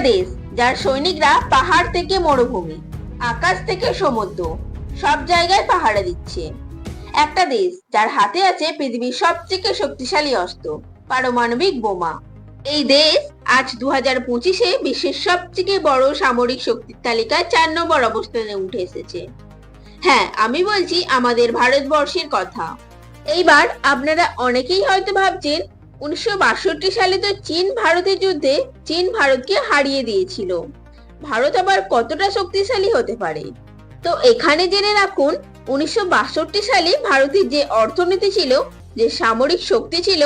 দেশ, যার সৈনিকরা পাহাড় থেকে মরুভূমি, আকাশ থেকে সমুদ্র, সব জায়গায় পাহারা দিচ্ছে। একটা দেশ, যার হাতে আছে পৃথিবীর সবথেকে শক্তিশালী অস্ত্র, পারমাণবিক বোমা। এই দেশ আজ দু হাজার পঁচিশে বিশ্বের সবথেকে বড় সামরিক শক্তির তালিকায় চার নম্বর অবস্থানে উঠে এসেছে। হ্যাঁ আমি বলছি আমাদের ভারতবর্ষের কথা। এইবার আপনারা অনেকেই হয়তো ভাবছেন উনিশশো বাষট্টি সালে তো চীন ভারতের যুদ্ধে চীন ভারতকে হারিয়ে দিয়েছিল। ভারত আবার কতটা শক্তিশালী হতে পারে? তো এখানে জেনে রাখুন, উনিশশো বাষট্টি সালে ভারতের যে অর্থনীতি ছিল, যে সামরিক শক্তি ছিল,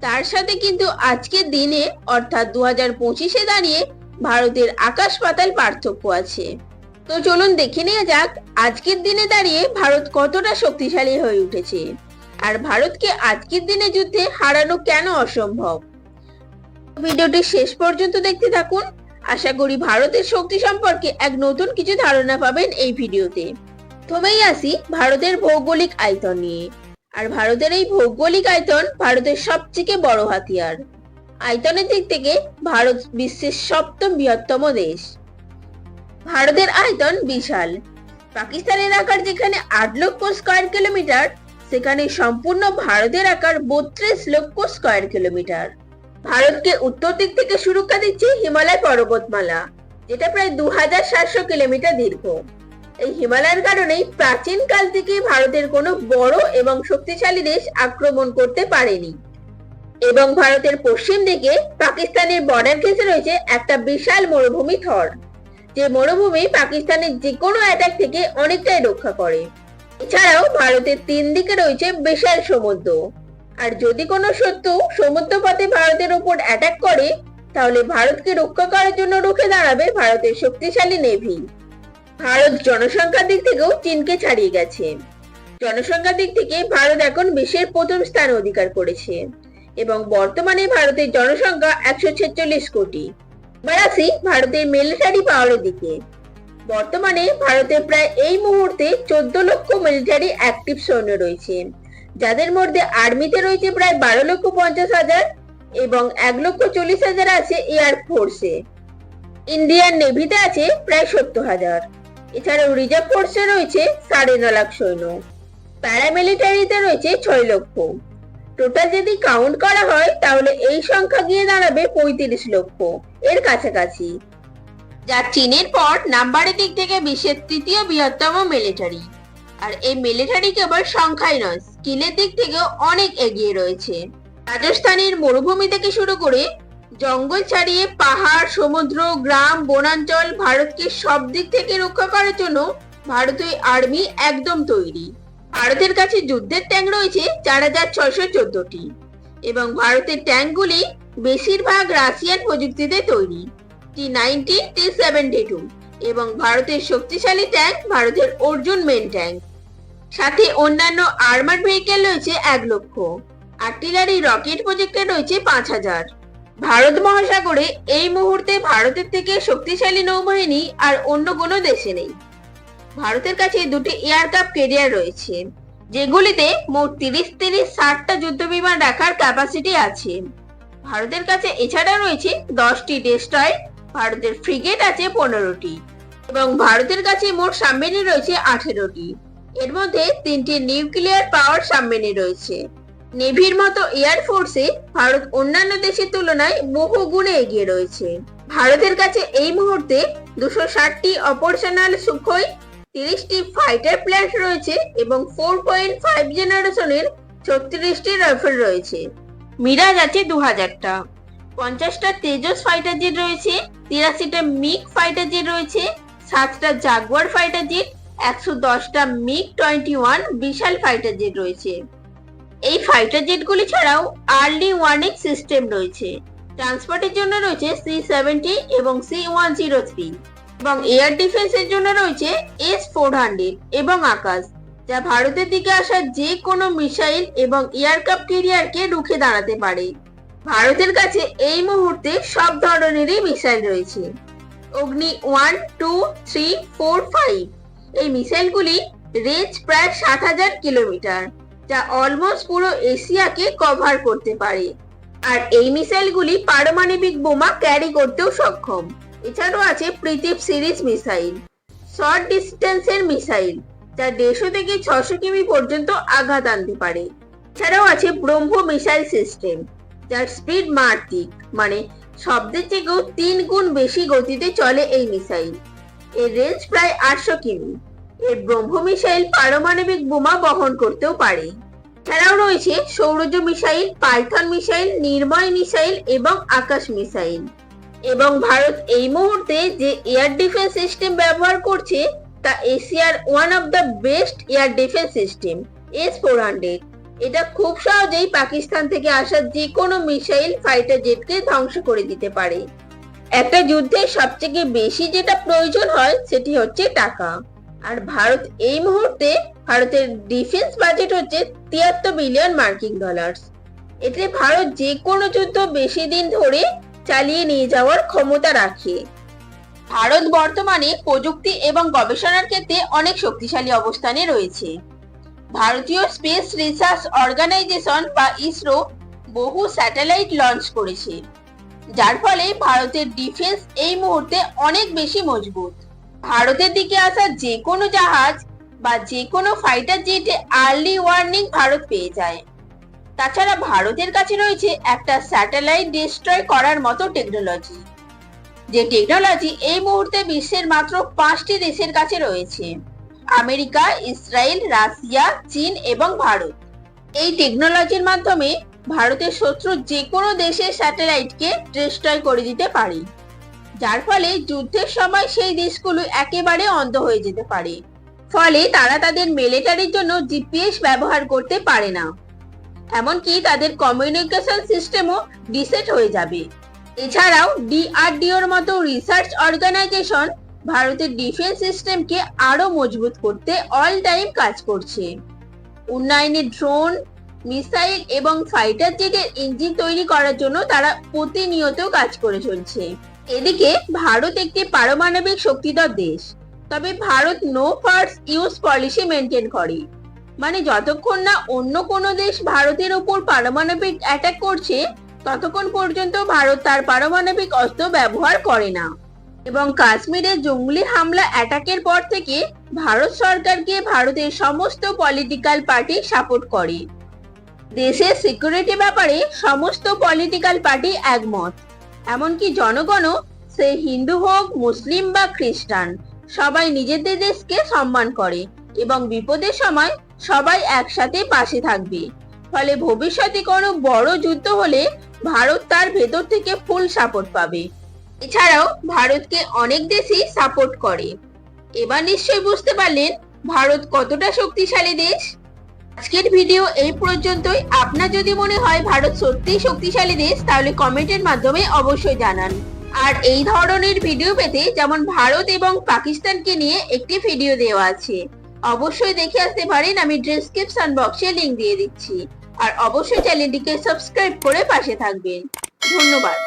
তার সাথে কিন্তু আজকের দিনে, অর্থাৎ দু হাজার পঁচিশে দাঁড়িয়ে ভারতের আকাশ পাতাল পার্থক্য আছে। তো চলুন দেখে নেওয়া যাক, আজকের দিনে দাঁড়িয়ে ভারত কতটা শক্তিশালী হয়ে উঠেছে। আর ভারতকে আজকের দিনে যুদ্ধে হারানো কেন অসম্ভব? ভিডিওটি শেষ পর্যন্ত দেখতে থাকুন। আশা করি ভারতের শক্তি সম্পর্কে এক নতুন কিছু ধারণা পাবেন এই ভিডিওতে। প্রথমেই আসি ভারতের ভৌগোলিক আয়তন নিয়ে। আর ভারতের এই ভৌগোলিক আয়তন ভারতের সবথেকে বড় হাতিয়ার। আয়তনের দিক থেকে ভারত বিশ্বের সপ্তম বৃহত্তম দেশ। ভারতের আয়তন বিশাল। পাকিস্তানের আকার যেখানে আট লক্ষ স্কোয়ার কিলোমিটার সেখানে সম্পূর্ণ ভারতের আকার বত্রিশ লক্ষ স্কোয়ার কিলোমিটার ভারতকে উত্তর দিক থেকে সুরক্ষা দিচ্ছে হিমালয় পর্বতমালা, যেটা প্রায় দু হাজার সাতশো কিলোমিটার দীর্ঘ। এই হিমালয়ের কারণেই প্রাচীন কাল থেকে ভারতের কোনো বড় এবং শক্তিশালী দেশ আক্রমণ করতে পারেনি। এবং ভারতের পশ্চিম দিকে পাকিস্তানের বর্ডার ঘেঁষে রয়েছে একটা বিশাল মরুভূমি থর, যে মরুভূমি পাকিস্তানের যে কোনো অ্যাটাক থেকে অনেকটাই রক্ষা করে। এছাড়াও ভারতের তিন দিকে রয়েছে বিশাল সমুদ্র। আর যদি কোনো শত্রু সমুদ্রপথে ভারতের উপর অ্যাটাক করে, তাহলে ভারতকে রক্ষা করার জন্য রুখে দাঁড়াবে ভারতের শক্তিশালী নেভি ভারত জনসংখ্যার দিক থেকেও চীনকে ছাড়িয়ে গেছে। জনসংখ্যার দিক থেকে ভারত এখন বিশ্বের প্রথম স্থান অধিকার করেছে। এবং বর্তমানে ভারতের জনসংখ্যা একশো ছেচল্লিশ কোটি। এবার আসি ভারতের মিলিটারি পাওয়ারের দিকে। বর্তমানে ভারতে প্রায় এই মুহূর্তে চোদ্দ লক্ষ মিলিটারি অ্যাক্টিভ সৈন্য রয়েছে। যাদের মধ্যে আর্মিতে রয়েছে প্রায় বারো লক্ষ পঞ্চাশ হাজার এবং এক লক্ষ চল্লিশ হাজার আছে এয়ার ফোর্সে ইন্ডিয়ান নেভিতে আছে প্রায় সত্তর হাজার। এছাড়াও রিজার্ভ ফোর্সে রয়েছে সাড়ে ন লাখ সৈন্য। প্যারামিলিটারিতে রয়েছে ছয় লক্ষ। টোটাল যদি কাউন্ট করা হয়, তাহলে এই সংখ্যা গিয়ে দাঁড়াবে পঁয়ত্রিশ লক্ষ। এর কাছাকাছি। যা চীনের পর নাম্বারের দিক থেকে বিশ্বের তৃতীয় বৃহত্তম মিলিটারি আর এই মিলিটারি কেবল সংখ্যায় নয় স্কিলের দিক থেকেও অনেক এগিয়ে রয়েছে। রাজস্থানের মরুভূমি থেকে শুরু করে জঙ্গল ছাড়িয়ে পাহাড়, সমুদ্র, গ্রাম, বনাঞ্চল ভারতকে সব দিক থেকে রক্ষা করার জন্য ভারতীয় আর্মি একদম তৈরি। ভারতের কাছে যুদ্ধের ট্যাঙ্ক রয়েছে চার হাজার ছয়শো চোদ্দটি। এবং ভারতের ট্যাঙ্কগুলি বেশিরভাগ রাশিয়ান প্রযুক্তিতে তৈরি। T ninety T seventy two এবং ভারতের শক্তিশালী ট্যাঙ্ক ভারতের অর্জুন মেন ট্যাঙ্ক সাথে অন্যান্য আর্মার ভেহিকেল রয়েছে এক লক্ষ। আর্টিলারি রকেট প্রজেক্টে রয়েছে পাঁচ হাজার। ভারত মহাসাগরে এই মুহূর্তে ভারতের থেকে শক্তিশালী নৌবাহিনী আর অন্য কোনো দেশে নেই। ভারতের কাছে দুটি এয়ারক্রাফট ক্যারিয়ার রয়েছে, যেগুলিতে মোট তিরিশ তিরিশ ষাটটা যুদ্ধ বিমান রাখার ক্যাপাসিটি আছে। ভারতের কাছে এছাড়া রয়েছে দশটি ডেস্ট্রয় ভারতের ফ্রিগেট আছে পনেরোটি এবং ভারতের কাছে মোট সাবমেরিন রয়েছে আঠেরোটি। এর মধ্যে তিনটি নিউক্লিয়ার পাওয়ার সাবমেরিন রয়েছে। নেভির মতো এয়ার ফোর্সে ভারত অন্যান্য দেশের তুলনায় বহু গুণে এগিয়ে রয়েছে। ভারতের কাছে এই মুহূর্তে দুশো ষাটটি অপারেশনাল সুখই তিরিশটি ফাইটার প্ল্যান রয়েছে এবং ফোর পয়েন্ট ফাইভ জেনারেশনের ছত্রিশটি রাইফেল রয়েছে। মিরাজ আছে দু হাজারটা পঞ্চাশটা তেজস ফাইটার জেট রয়েছে, তিরাশিটা মিগ ফাইটার জেট রয়েছে, সাতটা জাগুয়ার ফাইটার জেট একশো দশটা মিগ টোয়েন্টি ওয়ান বিশাল ফাইটার জেট রয়েছে। এই ফাইটার জেটগুলি ছাড়াও আর্লি ওয়ার্নিং সিস্টেম রয়েছে। ট্রান্সপোর্টের জন্য রয়েছে সি সেভেন্টি এবং সি ওয়ান জিরো থ্রি এবং এয়ার ডিফেন্সের জন্য রয়েছে এস ফোর হান্ড্রেড এবং আকাশ, যা ভারতের দিকে আসা যে কোনো মিসাইল এবং এয়ারক্রাফট ক্যারিয়ারকে রুখে দাঁড়াতে পারে। ভারতের কাছে এই মুহূর্তে সব ধরনেরই মিসাইল রয়েছে। Agni one two three four five এই মিসাইলগুলি রেঞ্জ প্রায় সাত হাজার কিলোমিটার, যা অলমোস্ট পুরো এশিয়াকে কভার করতে পারে। আর এই মিসাইলগুলি পারমাণবিক বোমা ক্যারি করতেও সক্ষম। এছাড়াও আছে প্রীতিপ সিরিজ মিসাইল শর্ট ডিস্টেন্সের মিসাইল যা দেড়শো থেকে ছশো কিমি পর্যন্ত আঘাত আনতে পারে। এছাড়াও আছে ব্রহ্ম মিসাইল সিস্টেম যার স্পিড মার্তিক মানে শব্দের থেকেও তিন গুণ বেশি গতিতে চলে এই মিসাইল এর রেঞ্জ প্রায় আটশো কিমি। এর ব্রহ্ম মিসাইল পারমাণবিক বোমা বহন করতেও পারে। এছাড়াও রয়েছে সৌরজ missile Python missile Nirmoy missile এবং আকাশ মিসাইল এবং ভারত এই মুহূর্তে যে এয়ার ডিফেন্স সিস্টেম ব্যবহার করছে, তা এশিয়ার one of the best air defence system S four hundred এটা খুব সহজেই পাকিস্তান থেকে আসা যে কোনো মিসাইল ফাইটার জেটকে ধ্বংস করে দিতে পারে। একটা যুদ্ধে সবথেকে বেশি যেটা প্রয়োজন হয় সেটি হচ্ছে টাকা। আর ভারত এই মুহূর্তে ভারতের ডিফেন্স বাজেট হচ্ছে তিয়াত্তর বিলিয়ন মার্কিন ডলার্স। এতে ভারত যে কোনো যুদ্ধ বেশি দিন ধরে চালিয়ে নিয়ে যাওয়ার ক্ষমতা রাখে। ভারত বর্তমানে প্রযুক্তি এবং গবেষণার ক্ষেত্রে অনেক শক্তিশালী অবস্থানে রয়েছে। ভারতীয় স্পেস রিসার্চ অর্গানাইজেশন বা ইসরো বহু স্যাটেলাইট লঞ্চ করেছে, যার ফলে ভারতের ডিফেন্স এই মুহূর্তে অনেক বেশি মজবুত। ভারতের দিকে আসা যে কোনো জাহাজ বা যে কোনো ফাইটার জেটে আর্লি ওয়ার্নিং ভারত পেয়ে যায়। তাছাড়া ভারতের কাছে রয়েছে একটা স্যাটেলাইট ডিস্ট্রয় করার মতো টেকনোলজি, যে টেকনোলজি এই মুহূর্তে বিশ্বের মাত্র পাঁচটি দেশের কাছে রয়েছে। আমেরিকা, ইসরায়েল, রাশিয়া, চীন এবং ভারত। এই টেকনোলজির মাধ্যমে ভারতের শত্রু যে কোনো দেশের স্যাটেলাইটকে ডিস্ট্রয় করে দিতে পারে। যার ফলে যুদ্ধের সময় সেই দেশগুলো একেবারে অন্ধ হয়ে যেতে পারে। ফলে তারা তাদের মিলিটারির জন্য জিপিএস ব্যবহার করতে পারে না। এমনকি তাদের কমিউনিকেশন সিস্টেমও ডিসেট হয়ে যাবে। এছাড়াও ডিআরডিওর মতো রিসার্চ অর্গানাইজেশন ভারতের ডিফেন্স সিস্টেমকে আরও মজবুত করতে অল টাইম কাজ করছে। উন্নয়নে ড্রোন মিসাইল এবং ফাইটার জেটের ইঞ্জিন তৈরি করার জন্য তারা প্রতিনিয়ত কাজ করে চলছে। এদিকে ভারত একটি পারমাণবিক শক্তিধর দেশ, তবে Bharat no first use policy maintain করে। মানে যতক্ষণ না অন্য কোনো দেশ ভারতের উপর পারমাণবিক অ্যাটাক করছে, ততক্ষণ পর্যন্ত ভারত তার পারমাণবিক অস্ত্র ব্যবহার করে না। এবং কাশ্মীরে জঙ্গলি হামলা অ্যাটাকের পর থেকে ভারত সরকারকে ভারতের সমস্ত পলিটিক্যাল পার্টি সাপোর্ট করে। দেশের সিকিউরিটি ব্যাপারে সমস্ত পলিটিক্যাল পার্টি একমত। এমনকি জনগণও সে হিন্দু হোক, মুসলিম বা খ্রিস্টান, সবাই নিজেদের দেশকে সম্মান করে এবং বিপদের সময় সবাই একসাথে পাশে থাকবে। ফলে ভবিষ্যতে কোনো বড় যুদ্ধ হলে ভারত তার ভেতর থেকে ফুল সাপোর্ট পাবে। এছাড়াও ভারতকে অনেক দেশই সাপোর্ট করে। এবার নিশ্চয়ই বুঝতে পারলেন ভারত কতটা শক্তিশালী দেশ। আজকের ভিডিও এই পর্যন্তই। আপনার যদি মনে হয় ভারত সত্যিই শক্তিশালী দেশ, তাহলে কমেন্টের মাধ্যমে অবশ্যই জানান। আর এই ধরনের ভিডিও পেতে যেমন ভারত এবং পাকিস্তানকে নিয়ে একটি ভিডিও দেওয়া আছে। অবশ্যই দেখে আসতে পারেন, আমি ডেসক্রিপশন বক্সে লিংক দিয়ে দিচ্ছি। আর অবশ্যই চ্যানেলটিকে সাবস্ক্রাইব করে পাশে থাকবেন। ধন্যবাদ।